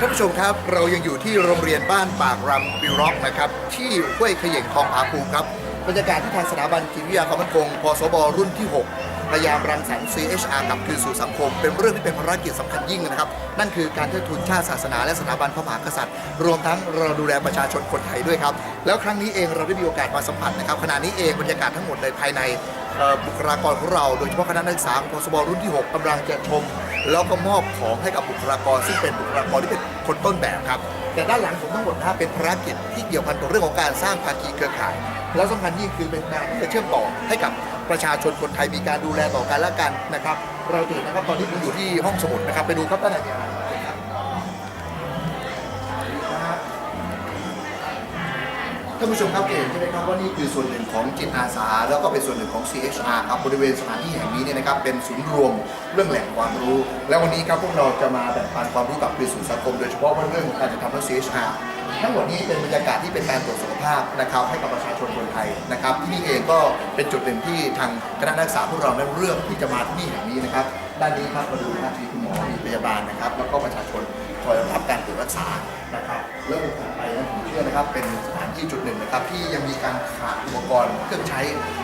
ท่านผู้ชมครับเรายังอยู่ที่โรงเรียนบ้านปากรำปิร็อกนะครับที่ห้วยเขย่งคลองผาภูมิครับบรรยากาศที่ทางสถาบันจิตวิทยาความมั่นคงพสบรุ่นที่ 6 พยายามรังสรรค์ CHR กลับคืนสู่สังคม เป็นเรื่องที่เป็นภารกิจสำคัญยิ่งนะครับ นั่นคือการเทิดทูนชาติศาสนาและสถาบันพระมหากษัตริย์ รวมทั้งเราดูแลประชาชนคนไทยด้วยครับ แล้วครั้งนี้เองเราได้มีโอกาสมาสัมผัสนะครับขณะนี้เองบรรยากาศทั้งหมดในภายใน บุคลากรของเรา โดยเฉพาะคณะนักศึกษาของพสบรุ่นที่ 6กำลังจะชม แล้วก็มอบของให้กับบุคลากร ซึ่งเป็นบุคลากรที่เป็นคนต้นแบบครับ แต่ด้านหลังผมทั้งหมดนะเป็นภารกิจที่เกี่ยวพันกับเรื่องของการสร้างภาคีเครือข่าย แล้วสำคัญยิ่งคือเป็นการที่จะเชื่อมต่อให้กับประชาชนคนไทยมีการดูแลต่อกันและกันนะครับ เราจะเห็นนะครับตอนนี้ผมอยู่ที่ห้องสมุดนะครับไปดูครับด้านในมีอะ ท่านผู้ชมครับเห็นใช่ไหมครับว่านี่คือส่วนหนึ่งของจิตอาสา แล้วก็เป็นส่วนหนึ่งของ CHR ครับบริเวณสถานที่แห่งนี้เนี่ยนะครับเป็นศูนย์รวมเรื่องแหล่งความรู้ และวันนี้ครับพวกเราจะมาแบ่งปันความรู้กับคืนสู่สังคม โดยเฉพาะเรื่องของการจะทำเรื่อง CHR ทั้งหมดนี้เป็นบรรยากาศที่เป็นการตรวจสุขภาพนะครับให้กับประชาชนคนไทยนะครับที่นี่เองก็เป็นจุดหนึ่งที่ทางคณะนักศึกษาพวกเรานั้เลือกที่จะมาที่นี่แห่งนี้นะครับด้านนี้ครับมาดูนะครับมีคุณหมอมีพยาบาลนะครับ แล้วก็ประชาชนคอยรับการตรวจรักษา นะผมเชื่อนะครับ เป็นสถานที่จุดหนึ่งนะครับ ที่ยังมีการขาดอุปกรณ์เครื่องใช้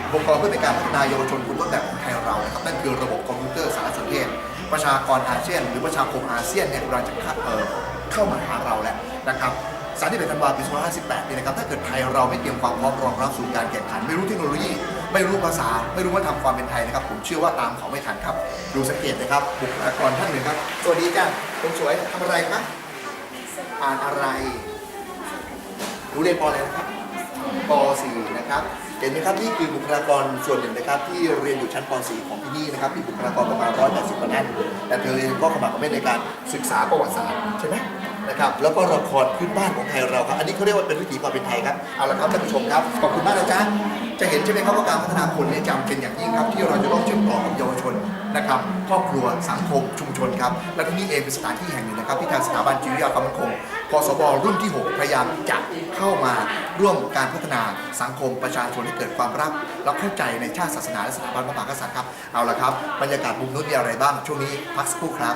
อุปกรณ์เพื่อเป็นการพัฒนาเยาวชนกลุ่มต้นแบบของไทยเรานะครับนั่นคือระบบคอมพิวเตอร์สารสนเทศ ประชากรอาเซียน หรือประชาคมอาเซียนเนี่ยกำลังจะเข้าเอ่อเข้ามาหาเราแล้วนะครับ31ธันวาคมปี2558นี่นะครับถ้าเกิดไทยเราไม่เตรียมความพร้อมรองรับสู่การแข่งขัน ไม่รู้เทคโนโลยี ไม่รู้ภาษา ไม่รู้วัฒนธรรมความเป็นไทยนะครับ ผมเชื่อว่าตามเขาไม่ทันครับ ดูสังเกตนะครับบุคลากรท่านหนึ่งครับสวัสดีจ้าคนสวยทำอะไรครับอ่านอะไร รู้เรียนปออะไรนะครับป .4 นะครับ เห็นไหมครับนี่คือบุคลากรส่วนหนึ่งนะครับ ที่เรียนอยู่ชั้นป .4 ของที่นี่นะครับมีบุคลากรประมาณ180กว่าท่านแต่เธอเองก็ขมักเขม้นในการศึกษาประวัติศาสตร์ใช่ไหมนะครับแล้วก็ละครพื้นบ้านของไทยเราครับ อันนี้เขาเรียกว่าเป็นวิถีความเป็นไทยครับเอาละครับท่านผู้ชมครับขอบคุณมากนะจ๊ะจะเห็นใช่ไหมครับว่าการพัฒนาคนเนี่ยจำเป็นอย่างยิ่งครับ ที่เราจะต้องเชื่อมต่อกับเยาวชนนะครับครอบครัวสังคมชุมชนครับและที่นี่เองเป็นสถานที่แห่งหนึ่งนะครับที่ทางสถาบันจิตวิทยาความมั่นคง กสบรุ่นที่ 6 พยายามจะเข้ามาร่วมการพัฒนาสังคมประชาชนให้เกิดความรัก และเข้าใจในชาติศาสนาและสถาบันพระมหากษัตริย์ครับ เอาละครับ บรรยากาศมุมนู้นมีอะไรบ้าง ช่วงนี้พักสักครู่ครับ